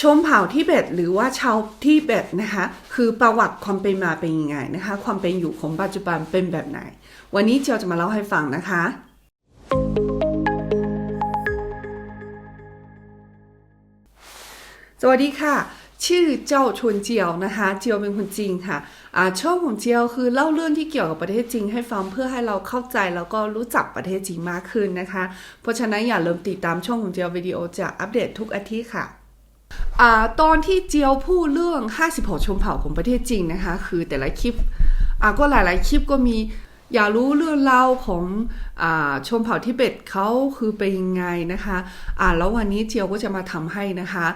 ชมเผ่าทิเบตหรือว่าชาวทิเบตนะคะคือประวัติความเป็นมาเป็นยังไงนะคะ ความเป็นอยู่ของปัจจุบันเป็นแบบไหน วันนี้เจียวจะมาเล่าให้ฟังนะคะ สวัสดีค่ะ ชื่อเจ้าชวนเจียวนะคะ เจียวเป็นคนจีนค่ะอ่าช่องของเจียวคือเล่าเรื่องที่เกี่ยวกับประเทศจีนให้ฟังเพื่อให้เราเข้าใจแล้วก็รู้จักประเทศจีนมากขึ้นนะคะ เพราะฉะนั้นอย่าลืมติดตามช่องของเจียววิดีโอจะอัปเดตทุกอาทิตย์ค่ะ ตอนที่เจียวพูดเรื่อง 56ชมเผ่าของประเทศจีนนะคะ คือแต่ละคลิปก็หลาย ๆ คลิปก็มีอยากรู้เรื่องเล่าของอชมเผ่าทิเบตเขาคือเป็นยังไงนะคะอ่าแล้ววันนี้เจียวก็จะมาทำให้นะคะ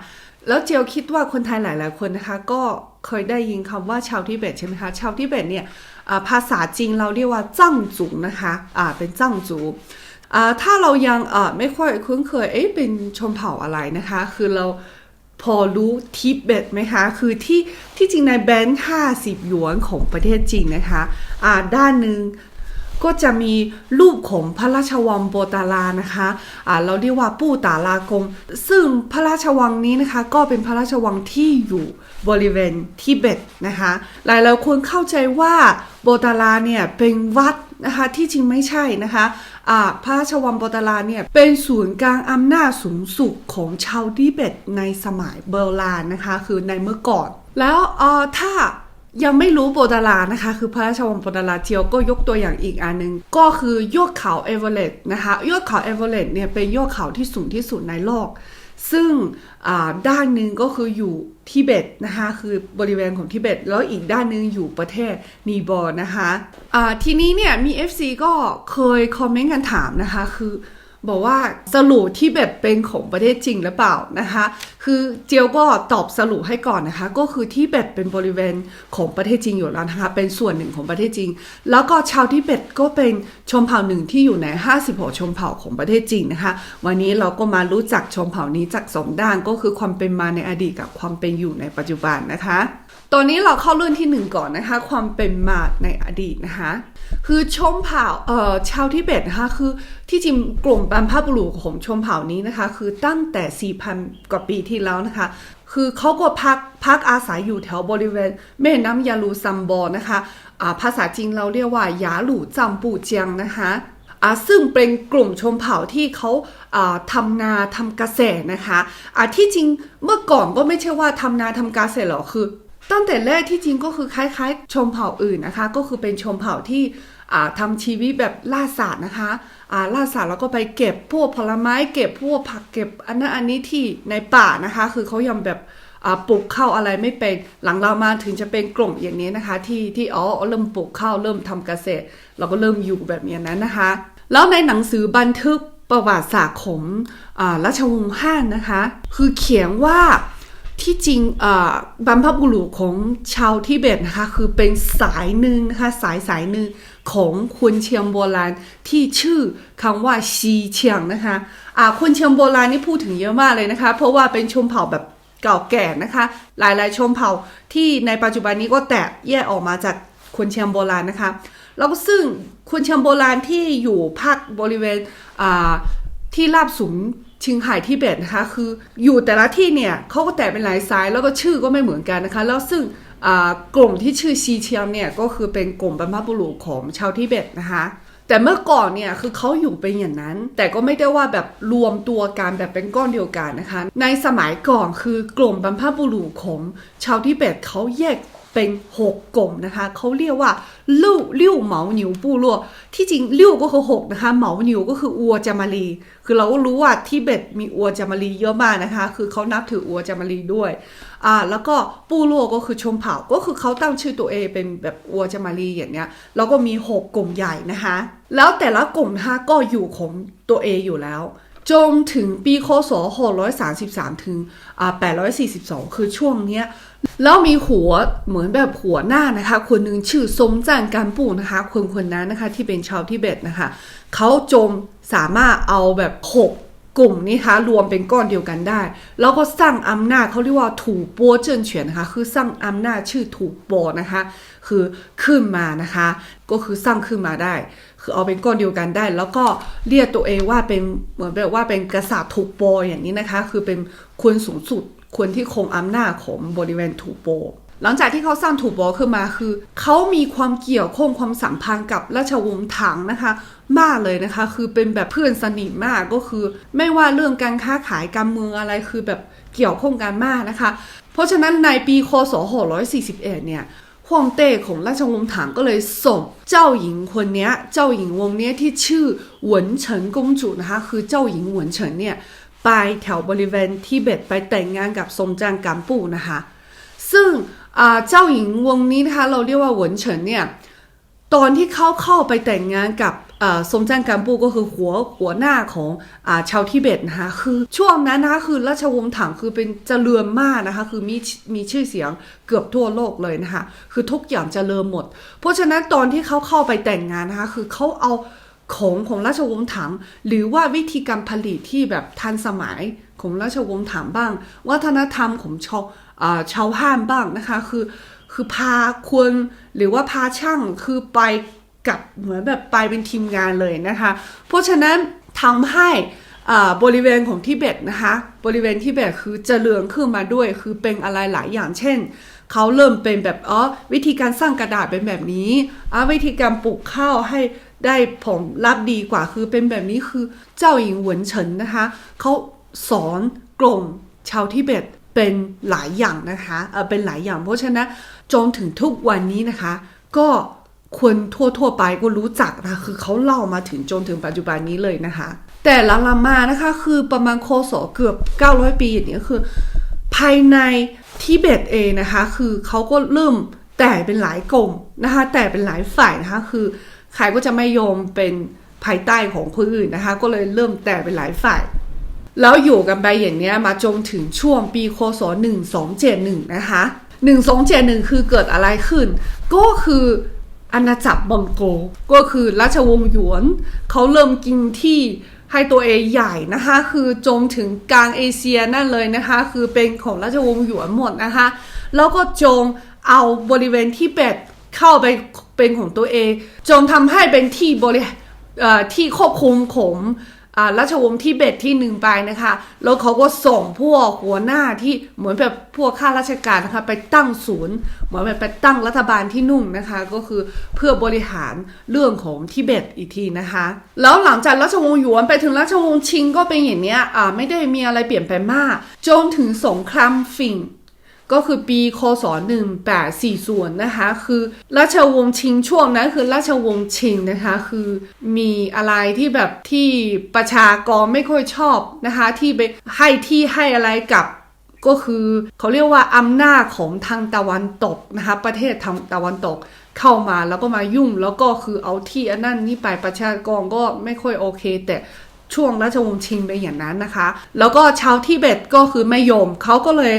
แล้วเจียวคิดว่าคนไทยหลาย ๆ คนนะคะ ก็เคยได้ยินคำว่าชาวทิเบตใช่ไหมคะ ชาวทิเบตเนี่ยภาษาจีนเราเรียกว่าจ้างจูนะคะอ่าเป็นจ้างจู่ถ้าเรายังไม่ค่อยคุ้นเคยเอ๊ะเป็นชนเผ่าอะไรนะคะ คือเรา พอรู้ทิเบตไหมคะ คือที่ที่จริงในแบงค์50 หยวนของประเทศจีนนะคะอ่าด้านหนึ่งก็จะมีรูปของพระราชวังโบตารานะคะอ่าเราเรียกว่าปู่ตาลากง ซึ่งพระราชวังนี้นะคะ ก็เป็นพระราชวังที่อยู่บริเวณทิเบตนะคะ หลายๆคนเข้าใจว่าโบตาราเนี่ยเป็นวัดนะคะ ที่จริงไม่ใช่นะคะ อาพระราชวังโบตลาเนี่ยเป็นศูนย์กลางอำนาจสูงสุดของชาวทิเบตในสมัยโบราณนะคะ คือในเมื่อก่อน แล้วเออถ้ายังไม่รู้โบตลานะคะ คือพระราชวังโบตลาเจียวก็ยกตัวอย่างอีกอันหนึง ก็คือยอดเขาเอเวอเรสต์นะคะยอดเขาเอเวอเรสต์เนี่ยเป็นยอดเขาที่สูงที่สุดในโลก ซึ่งด้านหนึ่งก็คืออยู่ทิเบตนะคะคือบริเวณของทิเบตแล้วอีกด้านหนึ่งอยู่ประเทศนีบอร์นะคะะทีนี้เนี่ยมี FC ก็เคยคอมเมนต์กันถามนะคะคือ บอกว่าสรุปที่แบบเป็นของประเทศจริงหรือเปล่านะคะ คือเจียวก็ตอบสรุปให้ก่อนนะคะ ก็คือที่เบตเป็นบริเวณของประเทศจริงอยู่แล้วนะคะ เป็นส่วนหนึ่งของประเทศจริง แล้วก็ชาวทิเบตก็เป็นชนเผ่าหนึ่งที่อยู่ใน 56 ชนเผ่าของประเทศจริงนะคะ วันนี้เราก็มารู้จักชนเผ่านี้จากสองด้านก็คือความเป็นมาในอดีตกับความเป็นอยู่ในปัจจุบันนะคะ ตอนนี้เราเข้าเรื่องที่หนึ่งก่อนนะคะ ความเป็นมาในอดีตนะคะ คือชมเผ่าเอ่อชาวทิเบตนะคะคือที่จริงกลุ่มบรรพบุรุษของชมเผ่านี้นะคะ คือตั้งแต่ 4,000 กว่าปีที่แล้วนะคะ คือเขาก็พักพักอาศัยอยู่แถวบริเวณ แม่น้ำยาลูซัมบอนะคะอ่าภาษาจีนเราเรียกว่ายาหลู่จำปูเจียงนะคะอ่าซึ่งเป็นกลุ่มชนเผ่าที่เขาอ่าทำนาทำเกษตรนะคะอ่าที่จริงเมื่อก่อนก็ไม่ใช่ว่าทำนาทำเกษตรหรอกคือ ตั้งแต่แรกที่จริงก็คือคล้ายๆ ชมเผ่าอื่นนะคะ ก็คือเป็นชมเผ่าที่อ่าทำชีวิตแบบล่าสัตว์นะคะล่าสัตว์แล้วก็ไปเก็บพวกผลไม้เก็บพวกผักเก็บอันนั้นอันนี้ที่ในป่านะคะ คือเขายังแบบปลูกข้าวอะไรไม่เป็นหลังเรามาถึงจะเป็นกลุ่มอย่างนี้นะคะ ที่ที่อ๋อเริ่มปลูกข้าวเริ่มทำเกษตร เราก็เริ่มอยู่แบบอย่างนั้นนะคะ แล้วในหนังสือบันทึกประวัติศาสตร์ของอราชวงศ์ฮั่นนะคะ คือเขียนว่า ที่จริงบรรพบุรุษของชาวทิเบตนะคะคือเป็นสายหนึ่งนะคะสายสายหนึ่งของคนเชียงโบราณที่ชื่อคำว่าชีเชียงนะคะอ่าคนเชียงโบราณนี่พูดถึงเยอะมากเลยนะคะ เพราะว่าเป็นชนเผ่าแบบเก่าแก่นะคะ หลายๆชนเผ่าที่ในปัจจุบันนี้ก็แตกแยกออกมาจากคนเชียงโบราณนะคะแล้วก็ซึ่งคนเชียงโบราณที่อยู่ภาคบริเวณที่ราบสูง ชิงไห่ทิเบตนะคะคืออยู่แต่ละที่เนี่ยเขาก็แตกเป็นหลายสายแล้วก็ชื่อก็ไม่เหมือนกันนะคะ แล้วซึ่งกลุ่มที่ชื่อชีเชียงเนี่ยก็คือเป็นกลุ่มบรรพบุรุษของชาวทิเบตนะคะแต่เมื่อก่อนเนี่ยคือเขาอยู่เป็นอย่างนั้น แต่ก็ไม่ได้ว่าแบบรวมตัวกันแบบเป็นก้อนเดียวกันนะคะ ในสมัยก่อนคือกลุ่มบรรพบุรุษของชาวทิเบตเขาแยก เป็นหกกลุ่มนะคะเขาเรียกว่าลู่ลิ่วเหมาหนิวปูลัวที่จริงลิ่วก็คือหกนะคะเหมาหนิวก็คืออัวจามารีคือเราก็รู้ว่าทิเบตมีอัวจามารีเยอะมากนะคะ คือเขานับถืออัวจามารีด้วยอ่าแล้วก็ปูลัวก็คือชมเผ่าก็คือเขาตั้งชื่อตัวเองเป็นแบบอัวจามารีอย่างเนี้ยแล้วก็มีหกกลุ่มใหญ่นะคะ แล้วแต่ละกลุ่มนะคะก็อยู่ของตัวเองอยู่แล้ว จนถึงปีคศ633 ถึง 842 คือช่วงเนี้ย แล้วมีหัวเหมือนแบบหัวหน้านะคะ คนหนึ่งชื่อสมจันการปู่นะคะ คนคนนั้นนะคะที่เป็นชาวทิเบตนะคะ เขาจมสามารถเอาแบบหกกลุ่มนี้คะรวมเป็นก้อนเดียวกันได้ แล้วก็สร้างอำนาจเขาเรียกว่าถูปัวเจิ้นเฉียนนะคะ คือสร้างอำนาจชื่อถูปัวนะคะ คือขึ้นมานะคะ ก็คือสร้างขึ้นมาได้ คือเอาเป็นก้อนเดียวกันได้ แล้วก็เรียกตัวเองว่าเป็นเหมือนแบบว่าเป็นกษัตริย์ถูกปอย่างนี้นะคะ คือเป็นคนสูงสุดคนที่คงอำนาจของบริเวณถูโปหลังจากที่เขาสร้างถูโปขึ้นมาคือ เขามีความเกี่ยวข้องความสัมพันธ์กับราชวงศ์ถังนะคะ มากเลยนะคะ คือเป็นแบบเพื่อนสนิทมากก็คือ ไม่ว่าเรื่องการค้าขายการเมืองอะไรคือแบบเกี่ยวข้องกันมากนะคะ เพราะฉะนั้นในปีคศ641เนี่ย ฮ่องเต้ของราชวงศ์ถังก็เลยส่งเจ้าหญิงคนนี้เจ้าหญิงวงนี้ที่ชื่อหวนเฉินกงจุนะคะคือเจ้าหญิงหวนเฉินเนี่ยไปแถวบริเวณที่เบ็ดไปแต่งงานกับทรงจางกัมปูนะคะซึ่งอ่าเจ้าหญิงวงนี้นะคะเราเรียกว่าหวนเฉินเนี่ยตอนที่เขาเข้าไปแต่งงานกับ อ่าทรงจางกัมปูก็คือหัวหัวหน้าของอชาวทิเบตนะคะคือช่วงนั้นนะคะคือราชวงศ์ถังคือเป็นเจริญมากนะคะคือมีมีชื่อเสียงเกือบทั่วโลกเลยนะคะคือทุกอย่างเจริญหมด เพราะฉะนั้นตอนที่เขาเข้าไปแต่งงานนะคะคือเขาเอาของของราชวงศ์ถัง หรือว่าวิธีการผลิตที่แบบทันสมัยของราชวงศ์ถังบ้าง วัฒนธรรมของชาวชาวห้านบ้างนะคะคือคือพาคนหรือว่าพาช่างคือไป กับเหมือนแบบไปเป็นทีมงานเลยนะคะ เพราะฉะนั้นทำให้อ่าบริเวณของทิเบตนะคะบริเวณทิเบตคือเจริญขึ้นมาด้วย คือเป็นอะไรหลายอย่างเช่นเขาเริ่มเป็นแบบอ๋อวิธีการสร้างกระดาษเป็นแบบนี้อ่าวิธีการปลูกข้าวให้ได้ผลลัพธ์ดีกว่าคือเป็นแบบนี้คือเจ้าหญิงหวนเฉินนะคะเขาสอนกลุ่มชาวทิเบตเป็นหลายอย่างนะคะเออเป็นหลายอย่างเพราะฉะนั้นจนถึงทุกวันนี้นะคะ ก็ คนทั่วๆไปก็รู้จักนะคะคือเขาเล่ามาถึงจนถึงปัจจุบันนี้เลยนะคะ แต่ลังๆมานะคะคือประมาณโคศเกือบ 900 ปีอย่างนี้คือ ภายในทิเบตเองนะคะ คือเขาก็เริ่มแต่เป็นหลายกลุ่มนะคะ แต่เป็นหลายฝ่ายนะคะคือใครก็จะไม่ยอมเป็นภายใต้ของคนอื่นนะคะ ก็เลยเริ่มแต่เป็นหลายฝ่าย แล้วอยู่กันไปอย่างนี้มาจนถึงช่วงปีคศ1271นะคะ1271 คือเกิดอะไรขึ้น ก็คือ อาณาจักรบังโก ก็คือราชวงศ์หยวน เขาเริ่มกินที่ให้ตัวเองใหญ่นะคะ คือจนถึงกลางเอเชียนั่นเลยนะคะ คือเป็นของราชวงศ์หยวนหมดนะคะ แล้วก็จงเอาบริเวณที่แปดเข้าไปเป็นของตัวเอง จนทำให้เป็นที่บริเอ่อที่ควบคุมของอ่า ราชวงศ์ทิเบตที่หนึ่งไปนะคะ แล้วเขาก็ส่งพวกหัวหน้าที่เหมือนแบบพวกข้าราชการนะคะไปตั้งศูนย์ เหมือนแบบไปตั้งรัฐบาลที่นุ่งนะคะ ก็คือเพื่อบริหารเรื่องของทิเบตอีกทีนะคะ แล้วหลังจากราชวงศ์หยวนไปถึงราชวงศ์ชิงก็เป็นอย่างเนี้ยอ่าไม่ได้มีอะไรเปลี่ยนไปมากจนถึงสงครามฝิ่ง ก็คือปีคศ 1840นะคะคือราชวงศ์ชิงช่วงนั้นคือราชวงศ์ชิงนะคะคือมีอะไรที่แบบที่ประชากรไม่ค่อยชอบนะคะที่ไปให้ที่ให้อะไรกับก็คือเขาเรียกว่าอำนาจของทางตะวันตกนะคะประเทศทางตะวันตกเข้ามาแล้วก็มายุ่งแล้วก็คือเอาที่อันนั้นนี่ไปประชากรก็ไม่ค่อยโอเค แต่ช่วงราชวงศ์ชิงเป็นอย่างนั้นนะคะ แล้วก็ชาวทิเบตก็คือไม่ยอมเขาก็เลย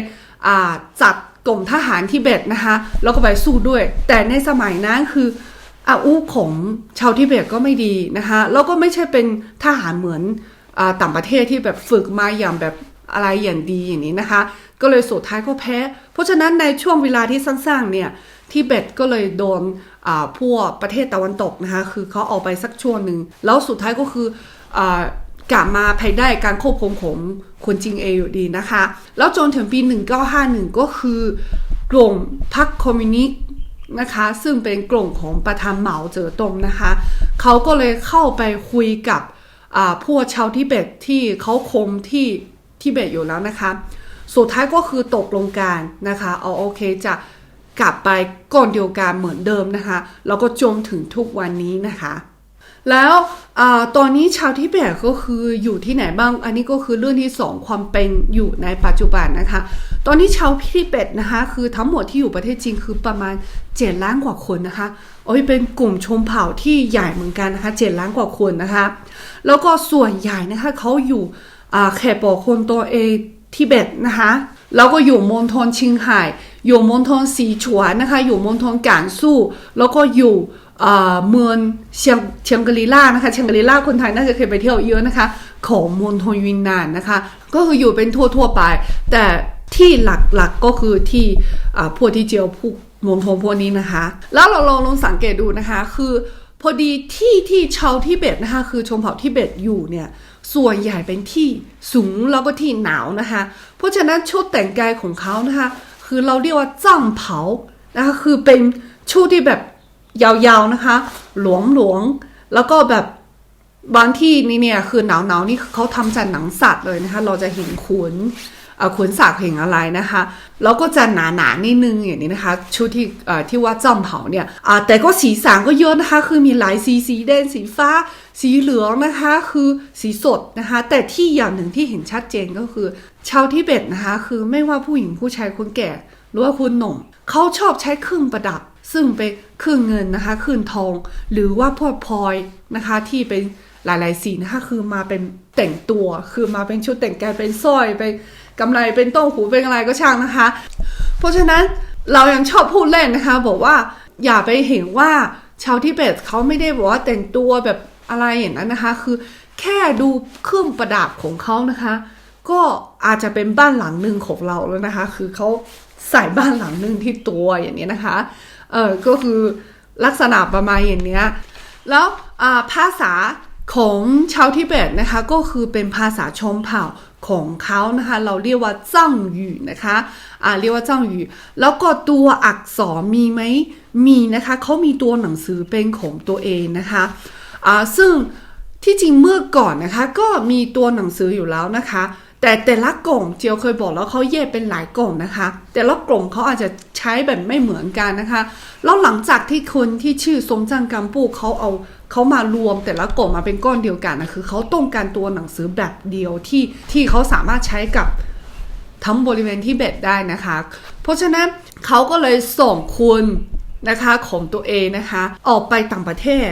จัดกลุ่มทหารทิเบตนะคะแล้วก็ไปสู้ด้วย แต่ในสมัยนั้นคืออาวุธของชาวทิเบตก็ไม่ดีนะคะแล้วก็ไม่ใช่เป็นทหารเหมือนอต่างประเทศที่แบบฝึกมาอย่างแบบอะไรอย่างดีอย่างนี้นะคะ ก็เลยสุดท้ายก็แพ้ เพราะฉะนั้นในช่วงเวลาที่สั้นๆเนี่ยทิเบตก็เลยโดนพวกประเทศตะวันตกนะคะคือเขาเอาไปสักช่วงหนึ่งแล้วสุดท้ายก็คืออ กลับมาภายได้การควบคุมของคนจริงเองอยู่ดีนะคะ แล้วจนถึงปี 1951 ก็คือกลุ่มพรรคคอมมิวนิสต์นะคะ ซึ่งเป็นกลุ่มของประธานเหมาเจ๋อตงนะคะ เขาก็เลยเข้าไปคุยกับพวกชาวทิเบตที่เขาคมที่ทิเบตอยู่แล้วนะคะ สุดท้ายก็คือตกลงกันนะคะเอาโอเคจะกลับไปก่อนเดียวกันเหมือนเดิมนะคะ แล้วก็จนถึงทุกวันนี้นะคะ แล้วอตอนนี้ชาวทิเบตก็คืออยู่ที่ไหนบ้าง อันนี้ก็คือเรื่องที่สองความเป็นอยู่ในปัจจุบันนะคะ ตอนนี้ชาวทิเบตนะคะ คือทั้งหมดที่อยู่ประเทศจีนคือประมาณเจ็ดล้านกว่าคนนะคะโอ้ยเป็นกลุ่มชนเผ่าที่ใหญ่เหมือนกันนะคะเจ็ดล้านกว่าคนนะคะ แล้วก็ส่วนใหญ่นะคะเขาอยู่แขกบอกคนตัวเอทิเบตนะคะแล้วก็อยู่มณฑลชิงไห่อยู่มณฑลสีฉวนนะคะ อยู่มณฑลการสู้แล้วก็อยู่ เอ่อเมืองเชียงเชียงกรีล่านะคะเชียงกรีล่าคนไทยน่าจะเคยไปเที่ยวเยอะนะคะ ของมณฑลวินนานนะคะ ก็คืออยู่เป็นทั่วๆไป แต่ที่หลักๆก็คือที่อ่าพวกที่เจียวพวกมณฑลพวกนี้นะคะ แล้วเราลองลองสังเกตดูนะคะ คือพอดีที่ที่ชาวทิเบตนะคะ คือชนเผ่าทิเบตอยู่เนี่ยส่วนใหญ่เป็นที่สูงแล้วก็ที่หนาวนะคะ เพราะฉะนั้นชุดแต่งกายของเขานะคะ คือเราเรียกว่าจ้างเผานะคะคือเป็นชุดที่แบบ ยาวๆนะคะ หลวงๆแล้วก็แบบบางที่นี่เนี่ยคือหนาวหนาวนี่เขาทำจากหนังสัตว์เลยนะคะ เราจะเห็นขนอ่อขนสัตว์เห็นอะไรนะคะ แล้วก็จะหนาหนาๆนิดนึงอย่างนี้นะคะ ชุดที่อ่อที่ว่าจอมเผาเนี่ยแต่ก็สีสันก็เยอะนะคะ คือมีหลายสีสีแดงสีฟ้า สีเหลืองนะคะ คือสีสดนะคะ แต่ที่อย่างหนึ่งที่เห็นชัดเจนก็คือ ชาวทิเบตนะคะ คือไม่ว่าผู้หญิงผู้ชายคนแก่ หรือว่าคุณหนุ่มเขาชอบใช้เครื่องประดับ ซึ่งเป็นเครื่องเงินนะคะเครื่องทอง หรือว่าพวกพลอยนะคะที่เป็นหลายๆสีนะคะคือมาเป็นแต่งตัวคือมาเป็นชุดแต่งกายเป็นสร้อยเป็นกำไรเป็นโต้งหูเป็นอะไรก็ช่างนะคะ เพราะฉะนั้นเรายังชอบพูดเล่นนะคะ บอกว่าอย่าไปเห็นว่าชาวทิเบตเขาไม่ได้บอกว่าแต่งตัวแบบอะไรอย่างนั้นนะคะ คือแค่ดูเครื่องประดับของเขานะคะ ก็อาจจะเป็นบ้านหลังหนึ่งของเราแล้วนะคะ คือเขาใส่บ้านหลังหนึ่งที่ตัวอย่างนี้นะคะ เออก็คือลักษณะประมาณอย่างเนี้ยแล้วภาษาของชาวทิเบตนะคะก็คือเป็นภาษาชนเผ่าของเขานะคะเราเรียกว่าจ้างหยู่นะคะอ่าเรียกว่าจ้างหยู่แล้วก็ตัวอักษรมีไหมมีนะคะเขามีตัวหนังสือเป็นของตัวเองนะคะอ่าซึ่งที่จริงเมื่อก่อนนะคะก็มีตัวหนังสืออยู่แล้วนะคะ แต่แต่ละกล่องเจียวเคยบอกแล้วเขาแยกเป็นหลายกล่องนะคะ แต่ละกล่องเขาอาจจะใช้แบบไม่เหมือนกันนะคะ แล้วหลังจากที่คนที่ชื่อทรงจังกัมปูเขาเอาเขามารวมแต่ละกล่องมาเป็นก้อนเดียวกันนะคือเขาต้องการตัวหนังสือแบบเดียวที่ที่เขาสามารถใช้กับทั้งบริเวณที่เบ็ดได้นะคะ เพราะฉะนั้นเขาก็เลยส่งคุณนะคะของตัวเองนะคะ ออกไปต่างประเทศ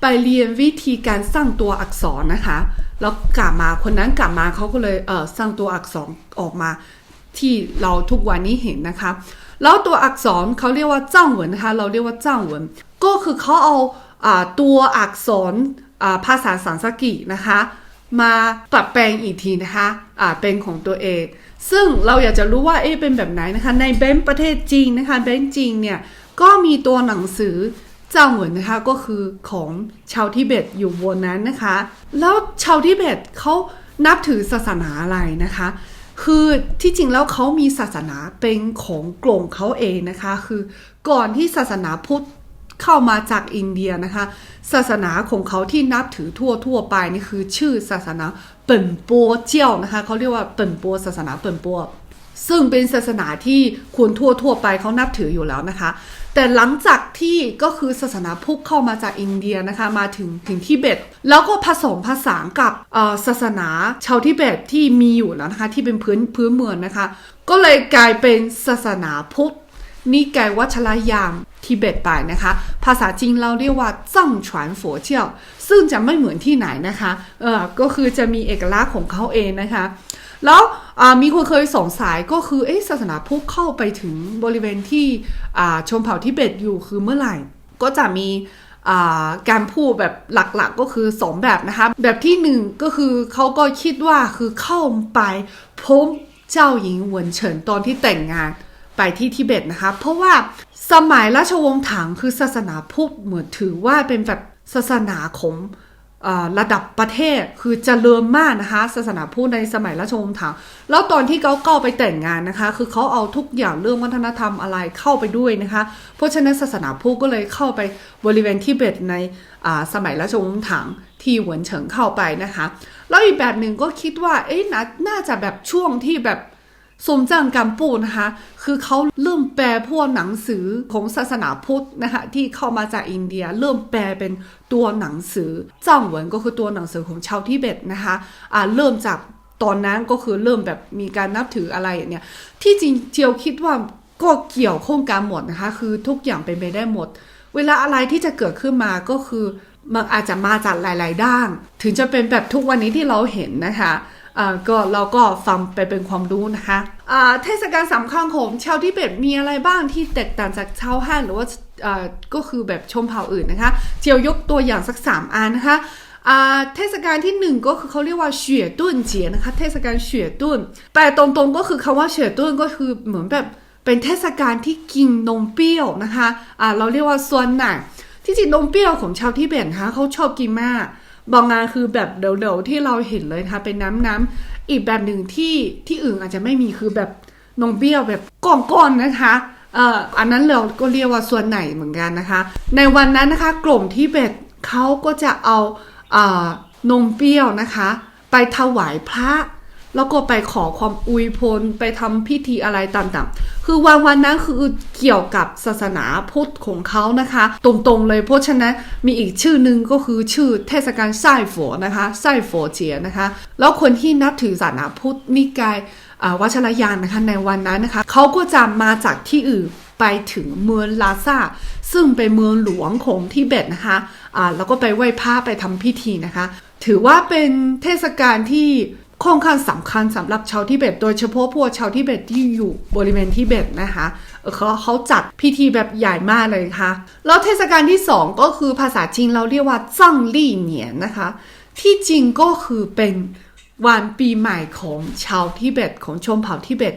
ไปเรียนวิธีการสร้างตัวอักษรนะคะ แล้วกลับมาคนนั้นกลับมาเขาก็เลยเออสร้างตัวอักษรออกมาที่เราทุกวันนี้เห็นนะคะ แล้วตัวอักษรเขาเรียกว่าจ้างเหวินนะคะ เราเรียกว่าจ้างเหวินก็คือเขาเอาอตัวอักษรภาษาสันสกฤตนะคะ มาปรับแปลงอีกทีนะคะอ่าเป็นของตัวเอง ซึ่งเราอยากจะรู้ว่าเอ๊ะเป็นแบบไหนนะคะ ในแบงก์ประเทศจีนนะคะแบงจีนเนี่ยก็มีตัวหนังสือ เจ้าเหมือนนะคะก็คือของชาวทิเบตอยู่บนนั้นนะคะ แล้วชาวทิเบตเขานับถือศาสนาอะไรนะคะ คือที่จริงแล้วเขามีศาสนาเป็นของกลุ่มเขาเองนะคะ คือก่อนที่ศาสนาพุทธเข้ามาจากอินเดียนะคะ ศาสนาของเขาที่นับถือทั่วทั่วไปนี่คือชื่อศาสนาเปิ่นปัวเจียวนะคะเขาเรียกว่าเปิ่นปัวศาสนาเปิ่นปัวซึ่งเป็นศาสนาที่คนทั่วทั่วไปเขานับถืออยู่แล้วนะคะ แต่หลังจากที่ก็คือศาสนาพุทธเข้ามาจากอินเดียนะคะมาถึงถึงทิเบต แล้วก็ผสมผสานกับศาสนาชาวทิเบตที่มีอยู่แล้วนะคะที่เป็นพื้นพื้นเมืองนะคะ ก็เลยกลายเป็นศาสนาพุทธนิกายวัชรยามทิเบตไปนะคะ ภาษาจีนเราเรียกว่าจั่งฉวนฝัวเจียวซึ่งจะไม่เหมือนที่ไหนนะคะเออก็คือจะมีเอกลักษณ์ของเขาเองนะคะ แล้วมีคนเคยสงสัยก็คือเอ๊ะศาสนาพุทธเข้าไปถึงบริเวณที่ชนเผ่าทิเบตอยู่คือเมื่อไหร่ ก็จะมีการพูดแบบหลักๆก็คือสองแบบนะคะ แบบที่หนึ่งก็คือเขาก็คิดว่าคือเข้าไปพบเจ้าหญิงหวนเฉินตอนที่แต่งงานไปที่ทิเบตนะคะ เพราะว่าสมัยราชวงศ์ถังคือศาสนาพุทธเหมือนถือว่าเป็นแบบศาสนาของอ่า ระดับประเทศคือจเจริญมากนะคะศาสนาพุทธในสมัยราชวงศ์ถังแล้วตอนที่เขาเข้าไปแต่งงานนะคะ คือเขาเอาทุกอย่างเรื่องวัฒนธรรมอะไรเข้าไปด้วยนะคะ เพราะฉะนั้นศาสนาพุทธก็เลยเข้าไปบริเวณทิเบตในสมัยราชวงศ์ถังที่หวนเฉิงเข้าไปนะคะ แล้วอีกแบบหนึ่งก็คิดว่าเอ๊ะนาน่าจะแบบช่วงที่แบบ สมจังกัมปูนะคะ คือเขาเริ่มแปลพวกหนังสือของศาสนาพุทธนะคะที่เข้ามาจากอินเดีย เริ่มแปลเป็นตัวหนังสือจ้างเหวินก็คือตัวหนังสือของชาวทิเบตนะคะอ่าเริ่มจากตอนนั้นก็คือเริ่มแบบมีการนับถืออะไรเนี้ยที่จริงเจียวคิดว่าก็เกี่ยวข้องกันหมดนะคะ คือทุกอย่างเป็นไปได้หมด เวลาอะไรที่จะเกิดขึ้นมาก็คือมันอาจจะมาจากหลาย ๆ ด้าน ถึงจะเป็นแบบทุกวันนี้ที่เราเห็นนะคะ ก็เราก็ฟังไปเป็นความรู้นะคะเทศกาลสำคัญของชาวทิเบตมีอะไรบ้างที่แตกต่างจากชาวฮั่นหรือว่าก็คือแบบชมเผ่าอื่นนะคะเจียวยกตัวอย่างสักสามอันนะคะเทศกาลที่หนึ่งก็คือเขาเรียกว่าเฉวยตุ้นเจียนะคะเทศกาลเฉวยตุ้นแปลตรงๆก็คือคำว่าเฉวยตุ้นก็คือเหมือนแบบเป็นเทศกาลที่กินนมเปรี้ยวนะคะอ่าเราเรียกว่าส่วนหนักที่จริงนมเปรี้ยวของชาวทิเบตนะคะเขาชอบกินมาก บางงานคือแบบเดี๋ยวๆที่เราเห็นเลยนะคะเป็นน้ำน้ำๆอีกแบบหนึ่งที่ที่อื่นอาจจะไม่มีคือแบบนมเปรี้ยวแบบก้อนๆนะคะเอ่ออันนั้นเราก็เรียกว่าส่วนไหนเหมือนกันนะคะ ในวันนั้นนะคะกลุ่มที่เบ็ดเขาก็จะเอาอ่านมเปรี้ยวนะคะ ไปถวายพระ แล้วก็ไปขอความอวยพรไปทำพิธีอะไรต่างๆ คือวันวันนั้นคือเกี่ยวกับศาสนาพุทธของเขานะคะ ตรงๆเลย เพราะฉะนั้นมีอีกชื่อหนึ่งก็คือชื่อเทศกาลไส้ฝอนะคะไส้ฝอเจียนะคะ แล้วคนที่นับถือศาสนาพุทธนิกายวัชรยานนะคะในวันนั้นนะคะเขาก็จะมาจากที่อื่นไปถึงเมืองลาซาซึ่งเป็นเมืองหลวงของทิเบตนะคะอ่าแล้วก็ไปไหว้พระไปทำพิธีนะคะ ถือว่าเป็นเทศกาลที่ ค่อนข้างสำคัญสำหรับชาวทิเบต โดยเฉพาะพวกชาวทิเบตที่อยู่บริเวณทิเบตนะคะเขาเขาจัดพิธีแบบใหญ่มากเลยค่ะ แล้วเทศกาลที่สองก็คือภาษาจีนเราเรียกว่าจั่งลี่เหนียนนะคะ ที่จริงก็คือเป็นวันปีใหม่ของชาวทิเบตของชนเผ่าทิเบต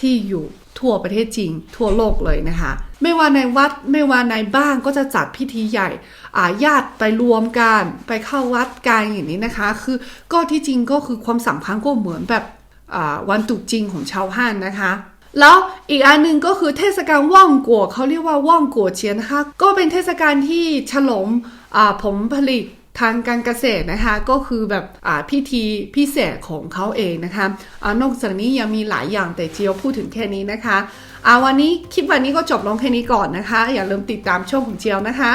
ที่อยู่ทั่วประเทศจีนทั่วโลกเลยนะคะ ไม่ว่าในวัดไม่ว่าในบ้านก็จะจัดพิธีใหญ่อาญาติไปรวมกันไปเข้าวัดกันอย่างนี้นะคะ คือก็ที่จริงก็คือความสัมพันธ์ก็เหมือนแบบวันตรุษจีนของชาวฮั่นนะคะ แล้วอีกอันหนึ่งก็คือเทศกาลว่างกัวเขาเรียกว่าว่างกัวเจียนนะคะก็เป็นเทศกาลที่ฉลองผลผลิตทางการเกษตรนะคะก็คือแบบพิธีพิเศษของเขาเองนะคะอนอกจากนี้ยังมีหลายอย่างแต่เจียวพูดถึงแค่นี้นะคะ อาวันนี้คลิปวันนี้ก็จบลงแค่นี้ก่อนนะคะ อย่าลืมติดตามช่องของเจียวนะคะ